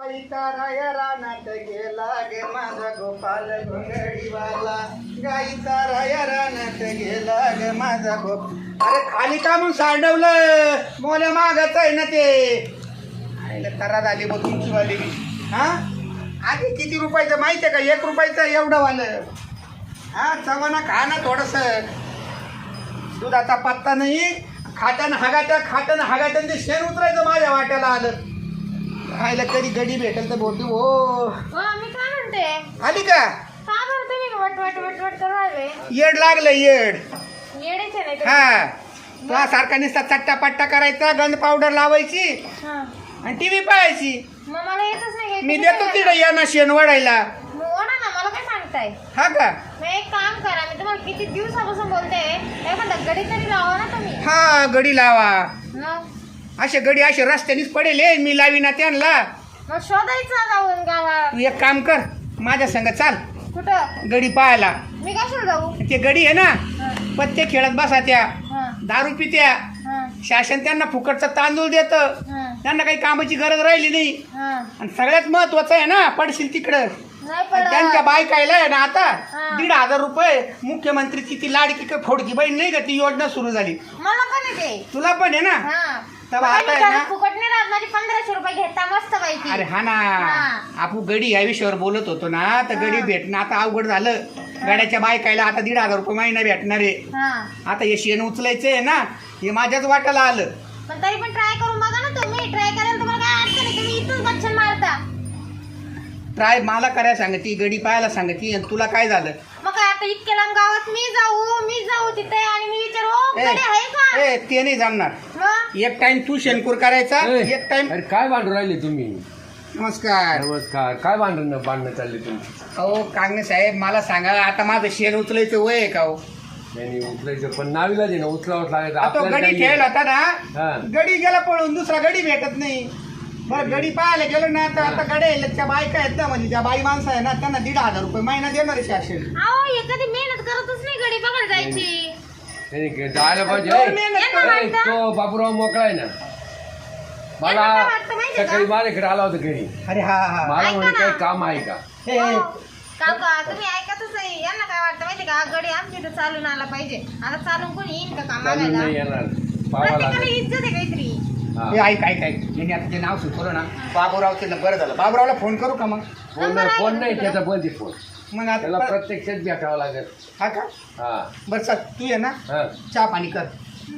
गाईचा रानात गेला गे माझा गोपाल घोंगडीवाला गाईचा राया रानात गेला गे माझा गोप अरे खाली का म्हणून सांडवलं? मोल्या मागत आहे ना ते. आईला आली झाली बघ तुमची वाली. हा? आधी किती रुपयाचं माहिती आहे का? एक रुपयाचं एवढं वालं. हा चवाना खा ना थोडस. दुधाचा पत्ता नाही. खात्यानं हागाट्या खात्यानं हागाटन ते शेण उतरायचं माझ्या वाट्याला आलं. खायला कधी गडी भेटेल तर बोलतो हो हो मी काय म्हणते? आली का? का बरं तुम्ही वट वट वट वट करू राहिले. येड लागलं येड. येडेच नाही. हा. तुला सारखा नुसता चट्टा पट्टा करायचा गंध पावडर लावायची हा. आणि टीव्ही पाहायची. मग मला येतच नाही मी किती देतो वेळा- तिकडे येणं शेण वडायला मग ओढा ना मला काय सांगताय? हा का? मग एक काम करा मी तुम्हाला किती दिवसापासून बोलते एखादा गडी तरी लावा ना तुम्ही. हा गडी लावा. मग? असे गडी असे रस्त्यानेच पडेल हे, मी लावीना त्यांना. मग शोधायचं जाऊन गावात. तू एक काम कर माझ्या संग चाल. कुठं? गडी पाहायला. मी कशाला जाऊ? ते गडी आहे ना हा, पत्ते खेळत बसा त्या हा, दारू पित्या. हा, शासन त्यांना फुकटचा तांदूळ देतं. हा, त्यांना काही कामाची गरज राहिली नाही. हा. आणि सगळ्यात महत्वाचं आहे ना पडशील तिकडं. नाही आणि त्यांच्या पडत बायकायला आहे ना आता हा. दीड हजार रुपये मुख्यमंत्रीची ती लाडकी का फोडकी बहीण नाही का ती योजना सुरू झाली. मला पण येते तुला पण आहे ना? हा. तेव्हा मग आता मी आहे ना- घरात फुकट नाही राहत माझे पंधराशे रुपये घेता मस्त पैकी अरे हा ना. हा. आपू गडी या विषयावर बोलत होतो ना तर गडी. भेटणं आता अवघड झालं. गाड्याच्या बायकायला आता दीड हजार रुपये महिना भेटणार आहे. हा. आता हे शेण उचलायचं आहे ना हे माझ्याच वाट्याला आलं. पण तरी पण ट्राय करून बघा ना तुम्ही. ट्राय करायला तुम्हाला काय अडचण आहे? तुम्ही इथंच बच्चन मारता. ट्राय मला करायला सांगती गडी पाहायला सांगती आणि तुला काय झालं? मग काय आता इतक्या लांब गावात मी जाऊ मी जाऊ तिथे आणि मी विचारू "ओ, ए, गडी आहे का? ए ते नाही जमणार. मग? एक टाइम तू शेणकूर करायचा ए, एक टाइम अरे काय भांडून राहिले तुम्ही? नमस्कार. नमस्कार. काय भांडण भांडणं चालली तुमची? अहो कांगणे साहेब मला सांगा आता माझं शेण उचलायचं वय आहे का हो? त्यांनी उचलायचं पण नावीला दे ना उचलावं लागायचं. आता तो आपल्याला गडी काही- ठेवला होता हा. ना गडी गेला पळून दुसरा गडी भेटत नाही. बरं गडी पाहायला गेलो ना तर आता गड्या त्या बायका आहेत ना म्हणजे त्या बाई माणसं आहे ना त्यांना दीड हजार रुपये महिना देणार आहे शासन. अहो हे कधी मेहनत करतच नाही गडी बघायला जायची. त्यांनी के- जायला पाहिजे. दोन तो बाबूराव मोकळा आहे ना. मला काय वाटतं माहितीये का? सकाळी माझ्याकडे आला होता घरी. अरे हा हा मला ऐका म्हणे ना. काही काम आहे का? हे. काका तुम्ही ऐकतच नाही. यांना काय वाटतं माहिती का? गडी आमच्या इथं चालून आला पाहिजे. आता चालून कोणी येईन का चालून कामाला नाही येणार. पावा प्रत्येकाला इज्जत आहे काहीतरी. हा. हे ऐक ऐक ऐक. यांनी आता ते नाव सुचवलं ना बाबूरावचं ना बरं झालं. बाबूरावला फोन करू का मग? फोन फोन नाही? त्याचा बंद आहे फोन. मग त्याला आता प्रत्यक्षात भेटावं लागेल. हा का? हा. बरं चल तू ये ना. हा. चहा पाणी कर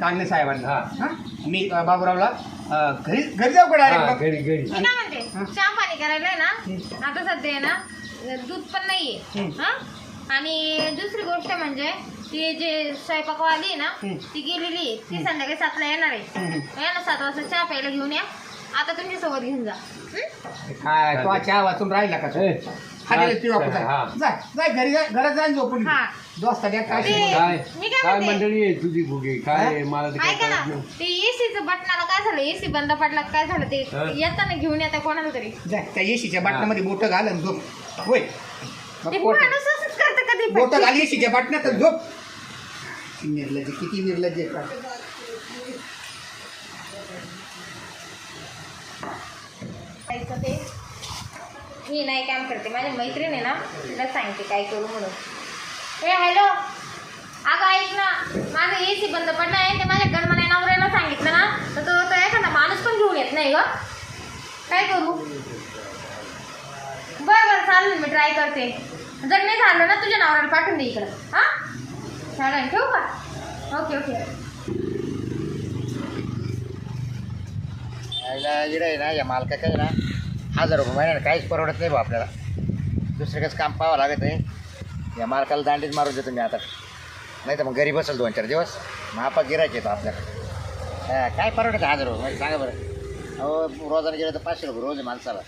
कांगणे साहेबांना. हा. हा? मी अ, बाबूरावला अ, घरी घरी जाऊ का हा डायरेक्ट घरी घरी. मी काय म्हणते चहा पाणी करायला आहे ना आता सध्या आहे ना दूध पण नाहीये. हम्म. हा? आणि दुसरी गोष्ट म्हणजे ती जे स्वयंपाकवाली आहे ना. ती गेलेली आहे. ती संध्याकाळी सातला येणार आहे. या ना सात वाजता चहा प्यायला घेऊन या आता तुमच्यासोबत घेऊन जा हं? काय तो चहा वाचून राहिला का तो? ए, खाली ती वापस हा. जाय जाय घरी जाय घरात जाय झोपून हा. दोस्ता काय ते- शिकवलं? काय मी काय काय म्हणते? मंडळी आहे तुझी गुगे काय आहे? मला ते काय ऐका ना कळत नाही. ते एसीचं बटनाला काय झालं एसी बंद पडला का काय झालं ते हं? येताना घेऊन येता कोणाला तरी जाय त्या येशीच्या बाटण्यामध्ये बोटं घाल आणि झोप होय ते माणूस असंच करतं कधी. बोटं घाल येशीच्या बाटण्यात आणि झोप निर्लज्ज किती निर्लज्ज का ते मी नाही काम करते. माझी मैत्रीण आहे ना तिला सांगते काय करू म्हणून. हे हॅलो अगं ऐक ना. माझं ए सी बंद पडलं आहे. ते माझ्या गणमान्या नवऱ्याला सांगितलं ना तर तो तो एखादा माणूस पण घेऊन येत नाही ग. काय करू? बरं बरं चालेल मी ट्राय करते. जर नाही झालं ना तुझ्या नवऱ्याला पाठवून दे इकडं. हां? चालेल ठेवू का ओके ओके इकडे ना या मालकाचं आहे ना हजार रुपये महिन्याने काहीच परवडत नाही बा आपल्याला दुसरीकडे काम पाहावं लागत आहे या मालकाला दांडीच मारून देतो मी आता नाही तर मग घरी बसेल दोन चार दिवस मग आपा गिरायचे येतो आपल्याला हा, काय परवडत हजार रुपये म्हणजे सांगा बरं अहो रोजाने गेलं तर पाचशे रुपये रोज माणसाला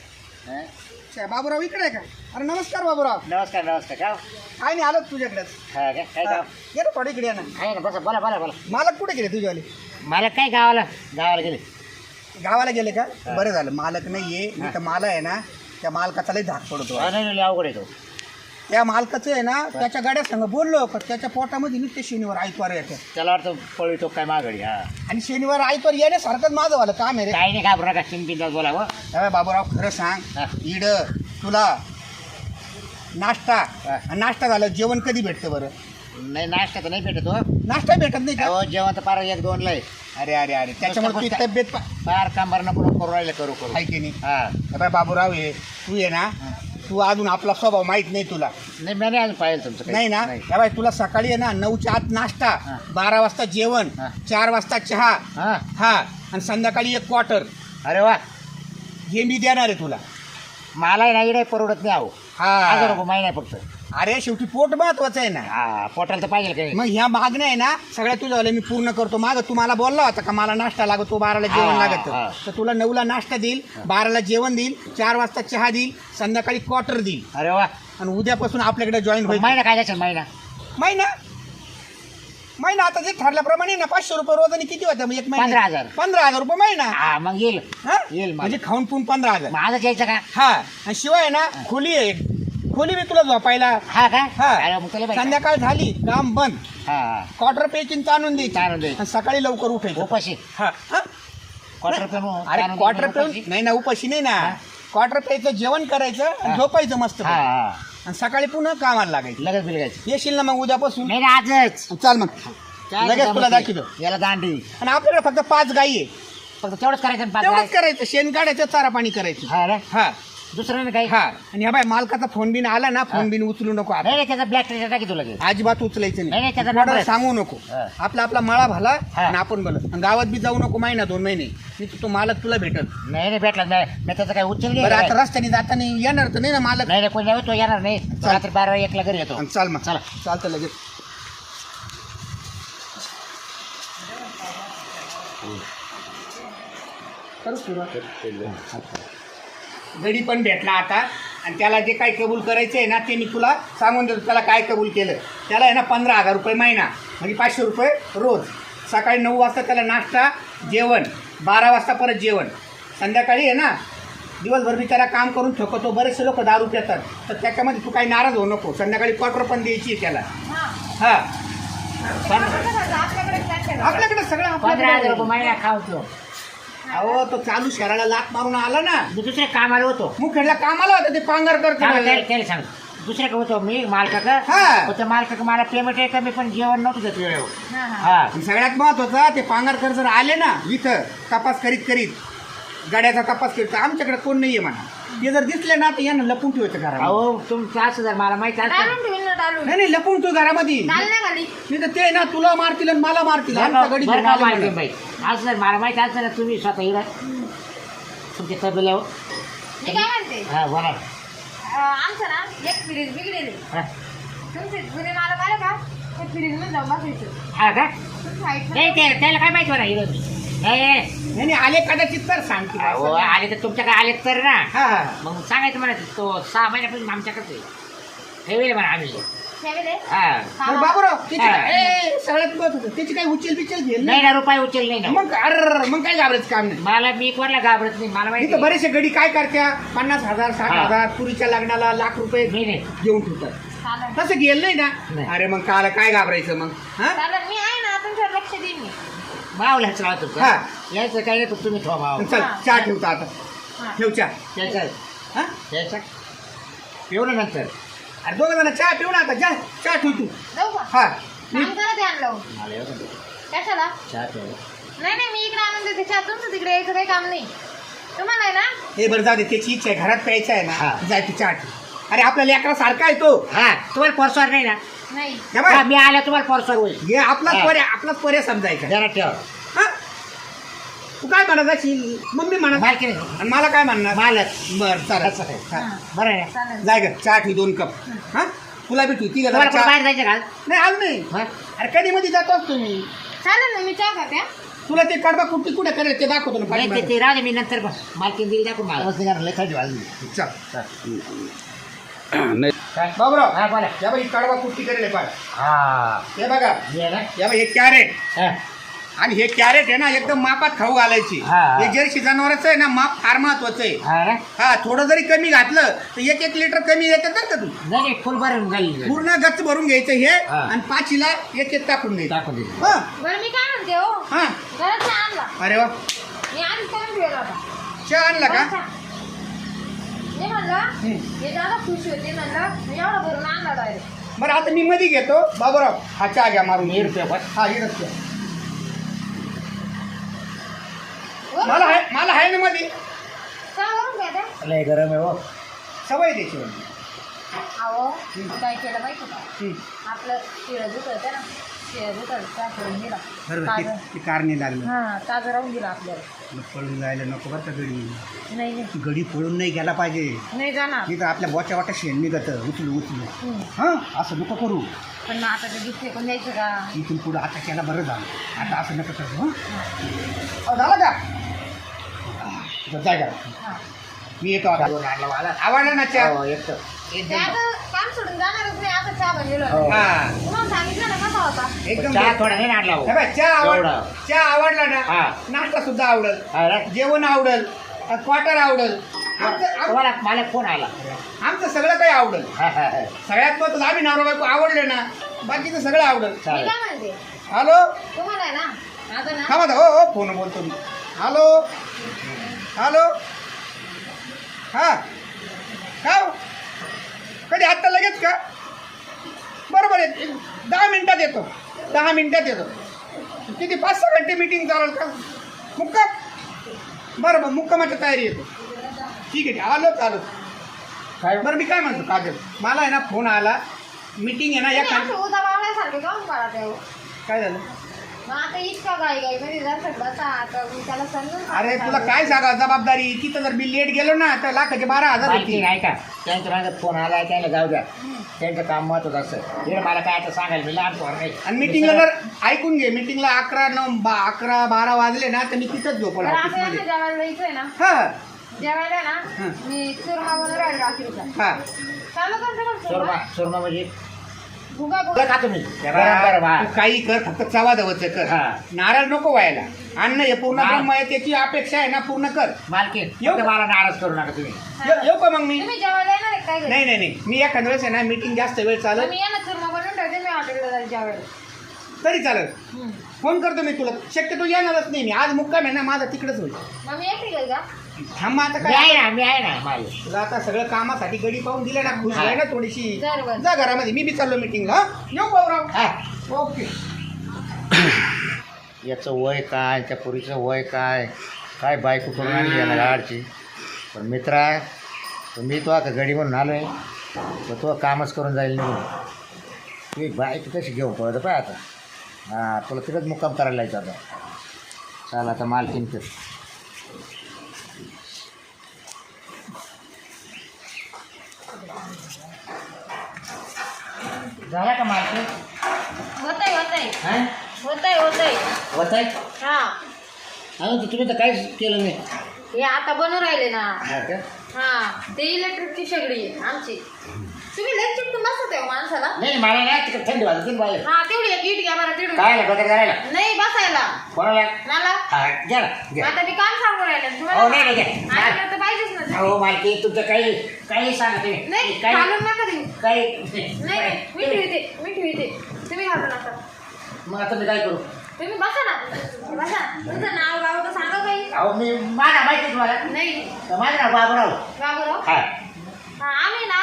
हा? बाबूराव इकडे आहे का अरे नमस्कार बाबूराव नमस्कार नमस्कार काय हो? काय नाही आलो तुझ्याकडेच हा काय काय गाव? ये ना थोडं इकडे ये ना. आहे ना बसा बोला बोला बोला. मालक कुठे गेले तुझ्यावाले? मला काय गावाला गावाला गेले. गावाला गेले का? बरं झालं मालक नाही आहे. नाही तर मला आहे ना त्या मालकाचा लई धाक पडतो. हा, नाही नाही लय अवघड आहे तो. त्या मालकाचं आहे ना त्याच्या गाड्या संग बोललो पण त्याच्या पोटामध्ये नुसते शनिवार आयतवार येतात त्याला वाटतं पळतो काय माघाडी हा. आणि शनिवार आयतवार येण्यासारखंच माझं वालं काम आहे रे. काही नाही घाबरू नका चिंपिंदा बोलावं. अरे बाबूराव खरं सांग. इड तुला नाश्ता. हा. आणि नाश्ता झालं जेवण कधी भेटतं बरं? नाही नाश्ता तर नाही भेटत हो. नाश्ता भेटत नाही का? अहो, जेवण तर पार एक दोन लय. अरे अरे अरे. त्याच्यामुळे तुझी तब्येत पा- पार कांबार नको करू राहिले करू करू. आहे की नाही? हा. हे बाय बाबूराव ये तू ये ना. तू अजून आपला स्वभाव माहीत नाही तुला. नाही मी नाही अजून पाहिजे तुमचं काही. नाही ना? हे बाय तुला सकाळी आहे ना नऊच्या आत नाश्ता हा. बारा वाजता जेवण हा. चार वाजता चहा हा. हा. आणि संध्याकाळी एक क्वार्टर अरे वा. हे मी देणार आहे तुला. मला नाही नाही परवडत नाही आहो हजार हा. रुपये महिना आहे फक्त. अरे शेवटी पोट महत्वाचं आहे ना. हा पोटाला तर पाहिजे काही. मग ह्या मागण्या आहे ना सगळ्या तुझ्या मी पूर्ण करतो. माग तुम्हाला बोलला होता का मला नाश्ता लागतो बाराला जेवण हा, लागत. हा. तर तुला नऊला नाश्ता देईल बाराला जेवण देईल चार वाजता चहा देईल संध्याकाळी क्वार्टर देईल. अरे वा. आणि उद्यापासून आपल्याकडे जॉईन होईल. महिना काय द्यायचा महिना. महिना. महिना आता जे ठरल्याप्रमाणे ना पाचशे रुपये रोजाने किती होतं? मग एक महिना. पंधरा हजार. पंधरा हजार रुपये महिना. हा मग येईल. हा? येईल मला. म्हणजे खाऊन पिऊन पंधरा हजार. माझं यायचं का? हा. आणि शिवाय ना खोली आहे खोली मी तुला झोपायला. हा का? हा. अरे मग. संध्याकाळ झाली काम बंद. हा. हा क्वार्टर पेचिन ताणून दे ताणून दे. आणि सकाळी लवकर उठायचं. उपाशी. हा. हा? क्वार्टर पेमेंट अरे क्वार्टर. पेऊन नाही ना उपाशी नाही ना. क्वार्टर पेचं जेवण करायचं आणि हा. झोपायचं मस्त हा हा. आणि सकाळी पुन्हा कामाला लागायचं. लगेच बिलगायचं येशील ना मग उद्यापासून? नाही नाही, आजच. चाल मग. लगेच तुला. दाखवतो. याला दांडी. आणि आपल्याकडे फक्त पाच गायी आहे. फक्त तेवढंच करायचं पाच तेवढंच. करायचं. शेण काढायचं चारा पाणी करायचं. हा रे हा. दुसरं नाही काही? हा. आणि ह्या बाय मालकाचा फोन बिन आला ना फोन बिन उचलू नको आता. नाही नाही त्याचा ब्लॅक टेस्ट टाकी तुला लगेच अजिबात उचलायचं नाही, नाही, त्याचा कोणाला number. आहे. सांगू नको. हा. आपला आपला मळा भला हा. आणि आपण भलं आणि गावात बी जाऊ नको महिना दोन महिने. मी तो मालक तुला भेटल नाही नाही भेटला नाही. मी त्याचा काय उचल बरं आता रस्त्याने जाताना येणार तर नाही ना मालक? नाही नाही कोणी नाही, तो येणार नाही. तो रात्री बारा एकला घरी येतो. आणि चाल मग. चला. चालतं लगेच. करू सुरुवात. गडी पण भेटला आता. आणि त्याला जे काही कबूल करायचं आहे ना ते मी तुला सांगून देतो. त्याला काय कबूल केलं? त्याला आहे ना पंधरा हजार रुपये महिना म्हणजे पाचशे रुपये रोज. सकाळी नऊ वाजता त्याला नाश्ता जेवण. बारा वाजता परत जेवण. संध्याकाळी आहे ना दिवसभर मी त्याला काम करून थकवतो बरेचसे लोक दारू पितात. तर त्याच्यामध्ये तू काही नाराज होऊ नको. संध्याकाळी क्वार्टर पण द्यायची आहे त्याला. हा. हा आपल्याकडे plan केलं. आपल्याकडे सगळं पंधरा हजार रुपये महिना खावतो अहो तो चालू शहराला लात मारून आला ना. मी दुसऱ्या कामाला होतो. मुखेडला कामाला होता ते पांगर करतो त्याला सांग दुसऱ्याकडे होतो मी मालकाचं. हा. मालकाचं मला पेमेंट आहे कमी पण जेवण नव्हतं देत वेळेवर. हा, हा. हा. आणि सगळ्यात महत्वाचं ते पांगारकर जर आले ना इथं तपास करीत करीत गाड्याचा तपास करीत तर आमच्याकडे कोण नाहीये म्हणा. ते जर दिसले ना तर यांना लपून ठेवायचं घरामध्ये. अहो तुमचं असं जर मला माहिती असतं डालून ठेवील ना डालून नाही नाही लपून ठेव घरामध्ये. डाल ना खाली. नाही तर ते ना तुला मारतील आणि मला मारतील. बरं का- बरं का म्हणा. बाई. असं जर मला माहिती असतं ना तुम्ही स्वतः येणार तुमच्या तबेल्यावर. मी काय म्हणते? हा बोला. अं, आमचं ना एक फ्रीज बिघडेल. हा. तुमचे जुने मालक आले का? ते फ्रीजमध्ये जाऊन बसायचं. हा का? तुमचं ऐकलं नाही ते त्याला काय माहिती होणार हिरो नाही नाही नाही, आले कदाचित तर सांग की अहो. आले तर तुमच्याकडे आले तर ना. हा हा. मग सांगायचं म्हणा तो सहा महिन्यापासून आमच्याकडे ठेवेल म्हणा आम्ही. ठेवले हा. बरं बाबूराव त्याची हा. काय- ए, सगळ्यात महत्वाचं त्याची काही उचल बिचल घेईल नाही ना रुपये उचल नाही ना. मग अर मग काय घाबरायचं काम नाही? मला मी कोणाला घाबरत नाही मला माहिती इथं बरेचसे गडी काय करत्या? पन्नास हजार साठ हा. हजार पुरीच्या लग्नाला लाख रुपये मी नाही. घेऊन ठेवतात. चालेल. तसं गेलं नाही नाही. ना अरे मग काला काय घाबरायचं मग? हा? चालेल मी आहे ना तुमच्यावर लक्ष देईन मी. मावल्याच राहतो हा. यायचं काय नाही तुम्ही ठेवा माव. चल. चहा ठेवता आता. हा. ठेव चहा. त्याचं हा? त्याचं येऊ ना नंतर. अरे दोघं जण चहा ठेव ना आता. जा चहा ठेव तू. जाऊ का? हा. काम करा ध्यान लावून मला येऊ ना. कशाला? चहा ठेव. नाही नाही मी इकडे आणून देते चहा. तुमचं तिकडे यायचं काही काम नाही. तुम्हाला आहे ना? हे बरं जाऊ दे त्याची इच्छा आहे. घरात प्यायचं आहे हा. ना जाय तू चहा ठेव. अरे आपल्या लेकरा सारखा आहे तो. हा. तुम्हाला परसवार नाही ना? नाही. हे बघ, हा, मी आल्या तुम्हाला परसवार होईल हे आपलाच हा. पर्या आपलाच पर्या समजायचा. जरा ठेव. हा? तू काय म्हणत असेल मम्मी म्हणत मालकी नाही आणि मला काय म्हणणार? मालक. बर चालेल. असं आहे. हा. हा. बरं आहे ना? चालेल. जाय ग चहा ठेव दोन कप. हा. तुला बी ठेव ती तुम्हाला कुठं बाहेर जायचं का? नाही आज नाही. हा? अरे कधी मध्ये जातोस तुम्ही? चालेल ना मी चहा खाते हा. तुला ते कडबा कुठे कुठे करेल ते दाखवतो ना नाही ते पाठीमागे. ते राहू दे मी नंतर मालकीन दिली दाखवून मला लय काय? बाबूराव हा बोला या कुट्टी करेल पाय हा. हे बघा. ये ना. या बाई एक कॅरेट. हा. आणि हे कॅरेट आहे ना एकदम मापात खाऊ घालायची. हा, हा. हे जर्सी जनावरांचं आहे ना माप फार महत्वाचं आहे. हा ना. हा थोडं जरी कमी घातलं तर एक एक लिटर कमी येतं बरं का तू नाही नाही फुल भरून पूर्ण गच्च भरून घ्यायचं हे हा. आणि पाचीला एक एक टाकून द्यायचं टाकून दे हा. बरं मी काय म्हणते हो? हा. घरात चहा आणला. अरे वा. मी आधीच करून ठेवला होता चहा आणला का. मी म्हणलं? हम्म. हे दादा खुश होते म्हणलं. मी एवढा भरून आणला डायरेक्ट बरं आता मी मध्ये घेतो. बाबूराव हा चहा घ्या मारून. हे रुपये बस हा हे. रस्ते मला आहे मला आहे ना मध्ये. घ्या. लय गरम आहे हो. सवय द्यायची अहो काय केलं माहिती का. आपलं शिळं दूध होतं ना. बरोबर ते- ते कारणे लागलं. हा ताजं राहून दिला आपल्याला. मग पळून जायला नको बरं का गडी नाही नाही. गडी पळून नाही गेला पाहिजे. नाही जाणार. नाही तर आपल्या बोच्या वाटा शेण निघत. उचलू उचलू. हम्म. हां असं नको करू. पण मग आता ते दूध फेकून द्यायचं का? इथून पुढं आता केला बरं झालं. आता असं नका करू हं. अहो, झालं का? जाय का हा. मी येतो आता. आवडला ना चहा हो एक तर ते एकदम काम सोडून जाणारच नाही आता चहा बनलेलो हो. हा. तुम्हाला सांगितलं ना कसा होता? एकदम चहा थोडा नाही आणला हो. हे बघ, चहा आवड एवढा. चहा आवडला ना हा. नाश्ता सुद्धा आवडल. हा? जेवण आवडल क्वार्टर आवडल. आमचं आम- तुम्हाला मला फोन आला. आमचं सगळं काही आवडल. हा, हा, हा. सगळ्यात महत्वाचं आम्ही नवरा बायको आवडले ना बाकीचं सगळं आवडल. मी चालेल काय म्हणते? हॅलो? तुम्हाला आहे ना आता ना थांबा हो हो फोन बोलतो मी. हॅलो? हॅलो? हा. का हो? कधी आत्ता लगेच का? बरोबर आहे. दहा मिनिटात येतो. दहा मिनिटात येतो. किती? पाच सहा घंटे मिटिंग चालेल का? मुक्काम? बरं बरं मुक्कामाची तयारी येतो. ठीक आहे आलो आलो. काय? बरं मी काय म्हणतो काजल? मला आहे ना फोन आला. मिटिंग आहे ना या हो? काय झालं? मग आता इतका मध्ये बसा आता मी त्याला समजून अरे तुला काय सांगा जबाबदारी? तिथं जर मी लेट गेलो ना तर लाखाचे बारा हजार माहिती होती नाही का? त्यांच्या माझा फोन आला त्यांना जाऊ द्या. त्यांचं काम महत्वाचं असं. हे मला काय आता सांगायला मी लहान पोर नाही. आणि मिटिंगला जर ऐकून घे मिटिंगला अकरा नऊ बा अकरा बारा वाजले ना तर मी तिथंच झोपल तर ऑफिसमध्ये आपल्याला जेवायला जायचंय ना? हा. जेवायला ना. हं. मी चुरमा बनवून राहील रात्रीचा हा. चालू सुरमा सुरमा म्हणजे? भुगा का तुम्ही हा काही कर फक्त चवा दवच कर. हा. नारळ नको व्हायला. अन्न हे पूर्ण नारळ. ब्रह्म आहे त्याची अपेक्षा आहे ना पूर्ण कर. मालकीन येऊ फक्त का? मला नाराज करू नका तुम्ही. ये- येऊ का मग मी? तुम्ही जेवायला येणार आहे काय घरी? नाही नाही नाही. मी एखाद्या वेळेस आहे ना मिटिंग जास्त वेळ चालत. मी येणार चुरमा बनवून ठेवते मी हॉटेलला जाईल जेवायला. तरी चालेल. हं. फोन करतो मी तुला. शक्यतो येणारच नाही मी. आज मुक्काम आहे ना माझा तिकडेच होईल. मग मी एकटी गेल का? थांब आता मी आहे काय ना मी आहे ना माल तुला आता सगळं कामासाठी गडी पाहून दिले ना खुश हा. आहे ना थोडीशी. बरोबर. जा घरामध्ये मी बी चाललो मिटिंगला येऊ भाऊराव. हा. ओके याचं वय काय त्या पुरीचं वय काय? काय बायको करून आणली याला गाडची? पण मित्रा तर मी तो आता गडी म्हणून आलो आहे तर तो कामच करून जाईल निघून. ती बायको कशी घेऊन पळत पाय आता. हां तुला तिथंच मुक्काम करायला जायचं आता. चाल आता माल किमतीत झाला का माल होतंय होतंय. हां? होतंय होतंय. होत आहे हा अहो तर तुम्ही तर काहीच केलं नाही. हे आता बनवून राहिले ना. हा का? हा ते इलेक्ट्रिकची शेगडी आहे आमची. तुम्ही लय चिपटून बसत आहे हो नाही मला नाही तिकडे थंडी वाजत नाही बाहेर. हा तेवढी एक इट घ्या बरं तिकडून. काय डोक्यात करायला नाही बसायला. कोणाला? मला? हा घ्या ना, घ्या. आता मी काम सांगू राहिले. हो, नाही, नाही, घ्या. तुम्हाला तर पाहिजेच ना. मालकी तुमचं काही काही सांगा तुम्ही. नाही काही घालून नका देऊ. काही नाही नाही मी ठेवते मी ठेवते तुम्ही घालू नका. मग आता मी काय करू? तुम्ही बसा ना. बसा. तुमचं नाव गाव तर सांगा काही अहो मी माझा माहिती आहे तुम्हाला? नाही. तर माझं नाव बाबूराव. बाबूराव? हा. हा आम्ही ना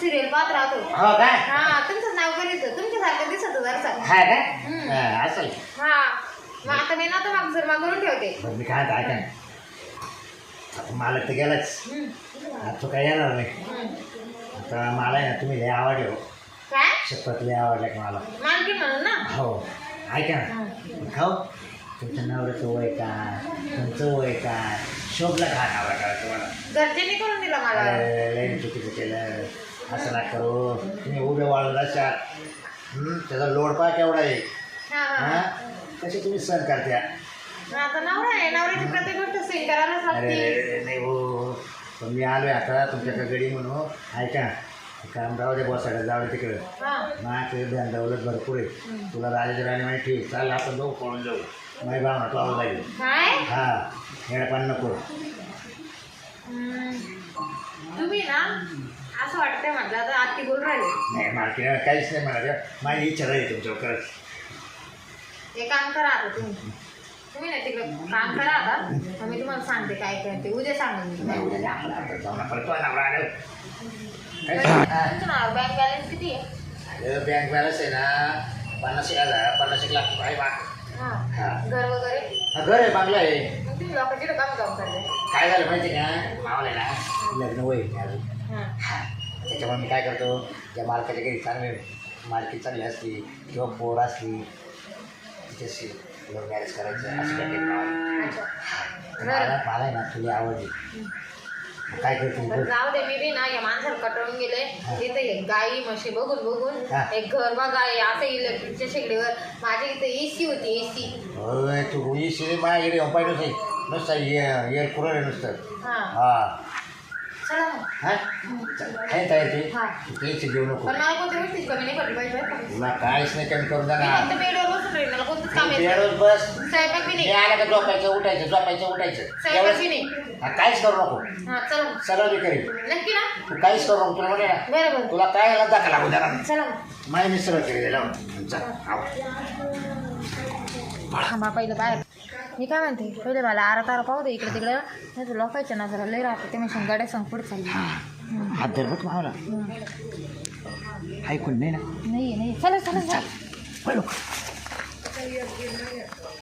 सिरियल पाहत राहतो. हो काय हा तुमचं नाव करीत तुमच्यासारखं दिसत जरसा. हा का? हम्म. हा. हा. मग आता मी ना मग जर करून ठेवते. बरं मी काय ना. आता मालक तर गेलाच. हम्म. आता तो काय येणार नाही. हम्म. आता मला आहे ना तुम्ही लय आवडले हो. काय? शपथ लय आवडल्या का मला. मालकी म्हणून ना? हो. ऐका ना. खाऊ. तुमच्या नवऱ्याचं वय काय? तुमचं वय काय? शोभला का नावा का तुम्हाला. घरच्यांनी करून दिला मला. अरे, लय चुकीचं केलं. असं ना करू. तुम्ही उभे वाळून अशा त्याचा लोड पा केवढा आहे. हा, हा. हा? कसे तुम्ही सहन करत्या? आता नवरा आहे नवऱ्याची प्रत्येक गोष्ट सीन करायलाच अरे लागते. नाही हो. पण मी आलोय आता तुमच्याकडे गडी म्हणून. ऐका काम जाऊ दे बसायला जाऊ दे तिकडं. हा. माझ्याकडे ध्यान दौलत भरपूर आहे. तुला राजाच्या राणी माहिती ठेव चाल आपण जाऊ पळून जाऊ. माझी भावना तो आवाज लागली. काय? हा येडपान नको. हम्म. तुम्ही ना असं वाटतंय म्हटलं आता आत्ती बोलून राहिले. नाही मालकीने काहीच नाही म्हणा माझी इच्छा राहील तुमच्यावर खरंच. हे काम करा आता तुम्ही. तुम्ही ना तिकडे काम करा आता. मग मी तुम्हाला सांगते काय करते. उद्या सांगेन मी नाही उद्या जा, मला आता जाऊ ना. परत तो नवरा आलो तुमचं नाव बँक बॅलन्स किती आहे? बँक बॅलन्स आहे ना पन्नास एक हजार पन्नास एक लाख आहे बा. हां हा. घर वगैरे? हा, घर आहे बांगला आहे. मग तुम्ही लोकांची काम काम करते. काय झालं माहिती आहे का? मावलं ना लग्न होईल नाही अजून त्याच्यामुळे मी काय करतो त्या मालकाच्या घरी चांगले मालकी चांगली असली किंवा पोर असली तिच्याशी लव्ह मॅरेज करायचं असं. अच्छा मला मला आहे ना तुला आवडली. काय करतो जाऊ दे मी बी ना या माणसाला कटळून गेले. इथे हे गाई म्हशी बघून बघून. एक घर बघा असं इलेक्ट्रिकच्या शेगडीवर. माझ्या इथे एसी होती एसी होय तू इशी मा येडे येऊन पाहिजे नुसतं एअर कुलर आहे नुसतं. हा. चला मग. हा? तयार हा. तेच घेऊ नको. पण मला कोणत्या गोष्टीची कमी नाही पडली पाहिजे बरं का? तुला काहीच नाही कमी करून मी देणार फक्त बेडवर बसून राहील मला कोणतंच काम येत बेडवर बस. स्वयंपाक बी मी नाही आलं का झोपायचं उठायचं झोपायचं उठायचं. स्वयंपाक बी एवढंच. नाही. हा, काहीच करू नको. हा चला मग. सगळं मी करीन. नक्की ना? तू काहीच करू नको तुला म्हणे. ना बरं बरं. तुला काय याला दाखला लागू देणार? चला मग. माय मी सगळं केलेलं आहे. चल आव. थांबा पहिलं बाहेर. मी काय म्हणते पहिले मला आरा तारा पाहू दे इकडे तिकडे. नाही तर लोकांच्या नजरा लय राहते ते मी गाड्या संग पुढे चालली. हात धर बघ मावला. ऐकून नाही ना? नाही नाही चला चला